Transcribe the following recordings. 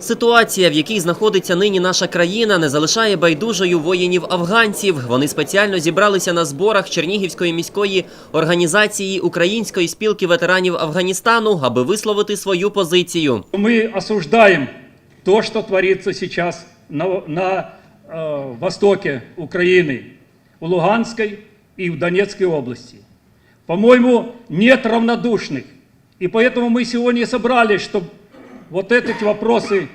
Ситуація, в якій знаходиться нині наша країна, не залишає байдужою воїнів афганців. Вони спеціально зібралися на зборах Чернігівської міської організації Української спілки ветеранів Афганістану, аби висловити свою позицію. Мы осуждаем то, что творится сейчас на, на э, востоке Украины, в Луганской и в Донецкой области. По-моему, нет равнодушных. И поэтому мы сегодня собрались, чтобы вот эти вопросы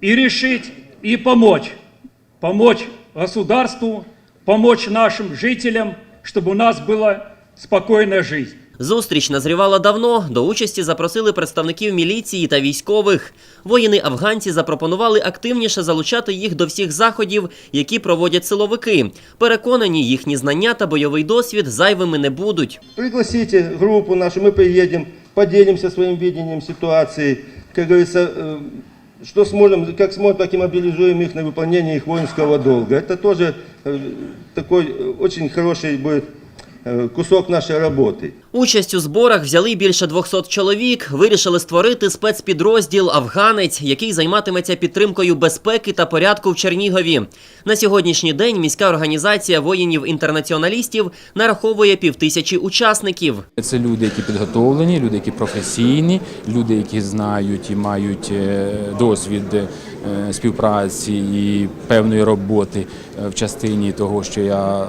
и решить, и помочь. Помочь государству, помочь нашим жителям, чтобы у нас была спокойная жизнь. Зустріч назрівала давно. До участі запросили представників міліції та військових. Воїни афганці запропонували активніше залучати їх до всіх заходів, які проводять силовики. Переконані, їхні знання та бойовий досвід зайвими не будуть. Пригласите группу нашу, мы приедем, поделимся своим видением ситуации, как говорится, э, что сможем, как сможем, так и мобилизуем их на выполнение их воинского долга. Это тоже э, такой э, очень хороший будет э, кусок нашей работы. Участь у зборах взяли більше 200 чоловік. Вирішили створити спецпідрозділ Афганець, який займатиметься підтримкою безпеки та порядку в Чернігові. На сьогоднішній день міська організація воїнів-інтернаціоналістів нараховує півтисячі учасників. Це люди, які підготовлені, люди, які професійні, люди, які знають і мають е, досвід е, співпраці і певної роботи е, в частині того, що я е,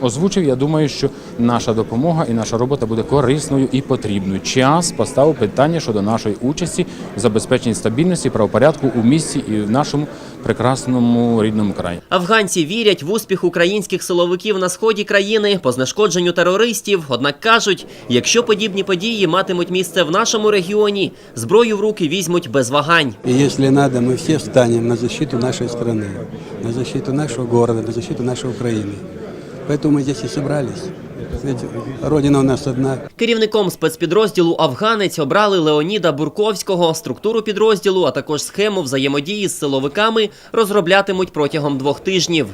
озвучив. Я думаю, що наша допомога і наша робота буде корисною і потрібною. Час поставив питання щодо нашої участі в забезпеченні стабільності, і правопорядку у місті і в нашому прекрасному рідному краї. Афганці вірять в успіх українських силовиків на сході країни по знешкодженню терористів. Однак кажуть, якщо подібні події матимуть місце в нашому регіоні, зброю в руки візьмуть без вагань. И если надо, мы все встанем на защиту нашей страны, на защиту нашего города, на защиту нашей Украины. Поэтому мы здесь и собрались. Родина у нас одна. Керівником спецпідрозділу Афганець обрали Леоніда Бурковського. Структуру підрозділу, а також схему взаємодії з силовиками розроблятимуть протягом двох тижнів.